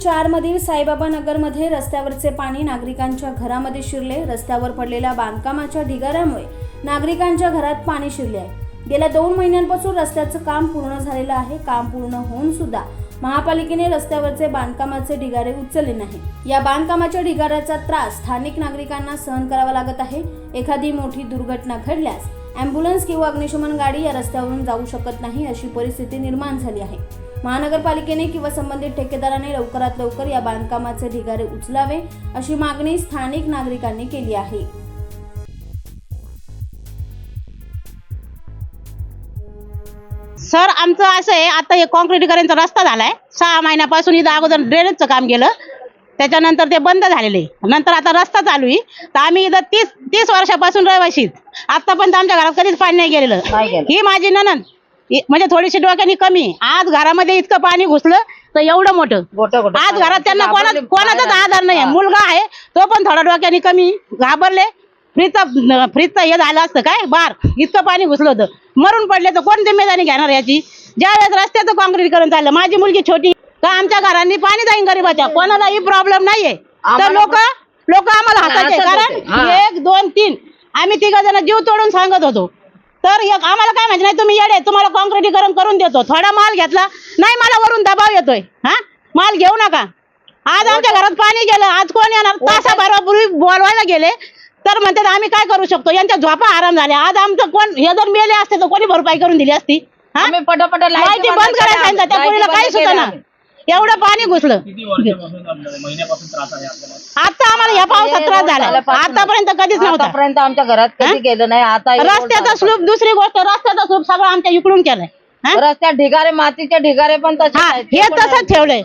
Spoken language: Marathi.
चार मधील साईबाबा नगरमध्ये रस्त्यावरचे पाणी नागरिकांच्या घरामध्ये शिरले. रस्त्यावर पडलेल्या बांधकामाच्या ढिगाऱ्यामुळे नागरिकांच्या घरात पाणी शिरले आहे. गेल्या दोन महिन्यांपासून रस्त्याचं काम पूर्ण झालेलं आहे. काम पूर्ण होऊन सुद्धा महापालिकेने रस्त्यावरचे बांधकामाचे ढिगारे उचलले नाही. या बांधकामाच्या ढिगाऱ्याचा त्रास स्थानिक नागरिकांना सहन करावा लागत आहे. एखादी मोठी दुर्घटना घडल्यास अँब्युलन्स किंवा अग्निशमन गाडी या रस्त्यावरून जाऊ शकत नाही अशी परिस्थिती निर्माण झाली आहे. महानगरपालिकेने किंवा संबंधित ठेकेदाराने लवकरात लवकर या बांधकामाचे ढिगारे उचलावे अशी मागणी स्थानिक नागरिकांनी केली आहे. सर आमचं असं आहे आता हे कॉन्क्रिटीकरणचा रस्ता झालाय. सहा महिन्यापासून इथं अगोदर ड्रेनेजचं काम केलं. त्याच्यानंतर ते बंद झालेले नंतर आता रस्ता चालू आहे. तर आम्ही इथं तीस तीस वर्षापासून रहिवाशीत आतापर्यंत आमच्या घरात कधीच पाणी नाही गेलेलं. ही माझी ननंद म्हणजे थोडीशी डोक्याने कमी. आज घरामध्ये इतकं पाणी घुसलं तर एवढं मोठं. आज घरात त्यांना कोणा घाबरले, कोणाचाच बाहेर आधार नाही हा. मुलगा आहे तो पण थोडा डोक्याने कमी. घाबरले. फ्रीजचा फ्रीजचा हे झालं असतं काय? बार. इतकं पाणी घुसलं होतं. मरून पडले तर कोण जिम्मेदारी घेणार याची? ज्या वेळेस रस्त्याचं कॉन्क्रीटीकरण चाललं माझी मुलगी छोटी तर आमच्या घरांनी पाणी जाईन गरीबाच्या. कोणालाही प्रॉब्लेम नाहीये. तर आम्हाला लोक लोक आम्हाला हसत कारण. हा. एक दोन तीन. आम्ही तिघ जण जीव तोडून सांगत होतो. तर एक आम्हाला काय माहिती नाही तुम्ही येडे तुम्हाला कॉन्क्रीटीकरण करून देतो. थोडा माल घेतला नाही मला वरून दबाव येतोय. हा? माल घेऊ नका. आज आमच्या घरात पाणी गेलं आज कोण येणार? तासाभरापूर्वी बोलवायला गेले तर म्हणतात आम्ही काय करू शकतो? यांच्या झोपा आराम झाल्या. आज आमचं कोण हे जर मेले असते तर कोणी भरपाई करून दिली असती? हा? आम्ही पटापट लाईटी बंद करायला सांगितलं त्या पोरीला काही सुद्धा ना? एवढं पाणी घुसलं. किती वर्षापासून आपल्याला महिन्यापासून त्रास आहे आपल्याला? आता आम्हाला या पावसात त्रास झाला. आतापर्यंत कधीच नव्हता. आतापर्यंत आमच्या घरात कधी गेलं नाही. आता रस्त्याचा स्लूप दुसरी गोष्ट रस्त्याचा स्लूप सगळं आमच्या इकडून केलाय. हा? रस्त्यात ढिगारे मातीचे ढिगारे पण तसे हा आहेत. ते हे पण आहेत. तसंच ठेवलंय.